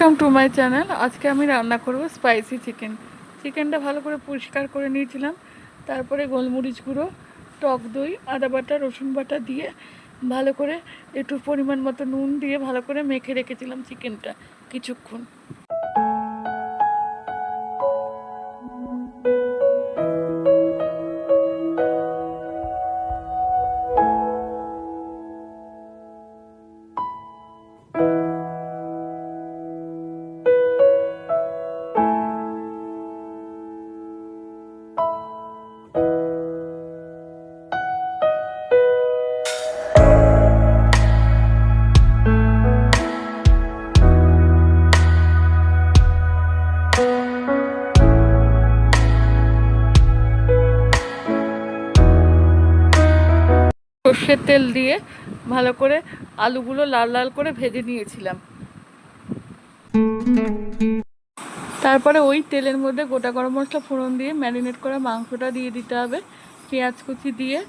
Welcome to my channel আজকে আমি রান্না করব স্পাইসি চিকেন চিকেনটা ভালো করে পরিষ্কার করে নিয়েছিলাম। তারপরে গোলমরিচ গুঁড়ো, টক দই, আদা বাটা, রসুন বাটা দিয়ে ভালো করে একটু পরিমাণ মতো নুন দিয়ে ভালো করে মেখে রেখেছিলাম চিকেনটা কিছুক্ষণ। সর্ষের তেল দিয়ে ভালো করে আলুগুলো লাল লাল করে ভেজে নিয়েছিলাম। তারপরে ওই তেলের মধ্যে গোটা গরম মশলা ফোড়ন দিয়ে ম্যারিনেট করা মাংসটা দিয়ে দিতে হবে। পেঁয়াজ কুচি দিয়ে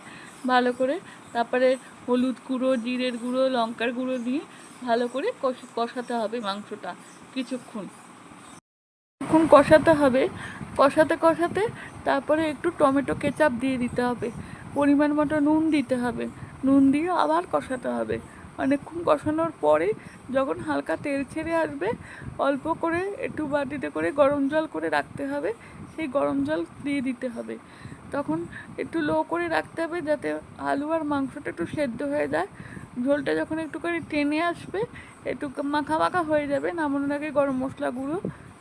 ভালো করে, তারপরে হলুদ গুঁড়ো, জিরের গুঁড়ো, লঙ্কার গুঁড়ো দিয়ে ভালো করে কষ- কষাতে হবে মাংসটা কিছুক্ষণ। কিছুক্ষণ কষাতে হবে। কষাতে কষাতে তারপরে একটু টমেটো কেচাপ দিয়ে দিতে হবে। পরিমাণ মতো নুন দিতে হবে। নুন দিয়ে আবার কষাতে হবে। অনেকক্ষণ কষানোর পরে যখন হালকা তেল ছেড়ে আসবে, অল্প করে একটু বাটিতে করে গরম জল করে রাখতে হবে। সেই গরম জল দিয়ে দিতে হবে। তখন একটু লো করে রাখতে হবে যাতে আলু আর মাংসটা একটু সেদ্ধ হয়ে যায়। ঝোলটা যখন একটুখানি টেনে আসবে, একটু মাখা মাখা হয়ে যাবে। নামানোর আগে গরম মশলা গুঁড়ো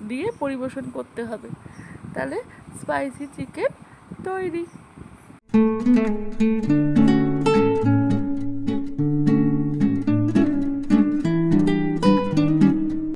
দিয়ে পরিবেশন করতে হবে। তাহলে স্পাইসি চিকেন তৈরি।